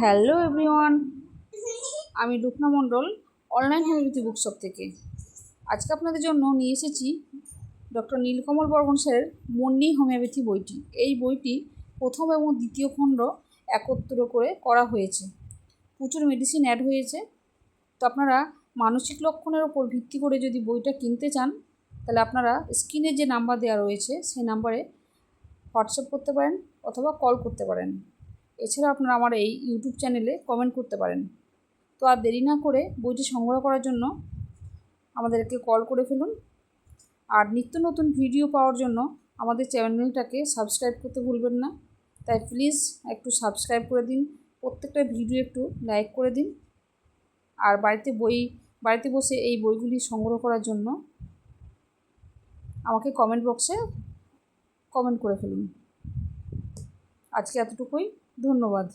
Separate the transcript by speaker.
Speaker 1: Hello everyone, আমি Rupna Mondal, online homeopathy bookshop থেকে। আজকে আপনাদের জন্য নিয়ে এসেছি ডক্টর নীলকমল বর্মন স্যারের মন্নি হোমিওপ্যাথি বইটি। এই বইটি প্রথম এবং দ্বিতীয় খণ্ড একত্র করে করা হয়েছে। প্রচুর মেডিসিন অ্যাড হয়েছে। তো আপনারা মানসিক লক্ষণের ওপর ভিত্তি করে যদি বইটা কিনতে চান, তাহলে আপনারা স্ক্রিনে যে নাম্বার দেওয়া রয়েছে, সেই নাম্বারে হোয়াটসঅ্যাপ করতে পারেন অথবা কল করতে পারেন। এছাড়া আপনারা আমার এই ইউটিউব চ্যানেলে কমেন্ট করতে পারেন। তো আর দেরি না করে বইটি সংগ্রহ করার জন্য আমাদেরকে কল করে ফেলুন। আর নিত্য নতুন ভিডিও পাওয়ার জন্য আমাদের চ্যানেলটাকে সাবস্ক্রাইব করতে ভুলবেন না। তাই প্লিজ একটু সাবস্ক্রাইব করে দিন, প্রত্যেকটা ভিডিও একটু লাইক করে দিন। আর বাড়িতে বই, বাড়িতে বসে এই বইগুলি সংগ্রহ করার জন্য আমাকে কমেন্ট বক্সে কমেন্ট করে ফেলুন। আজকে এতটুকুই। ধন্যবাদ।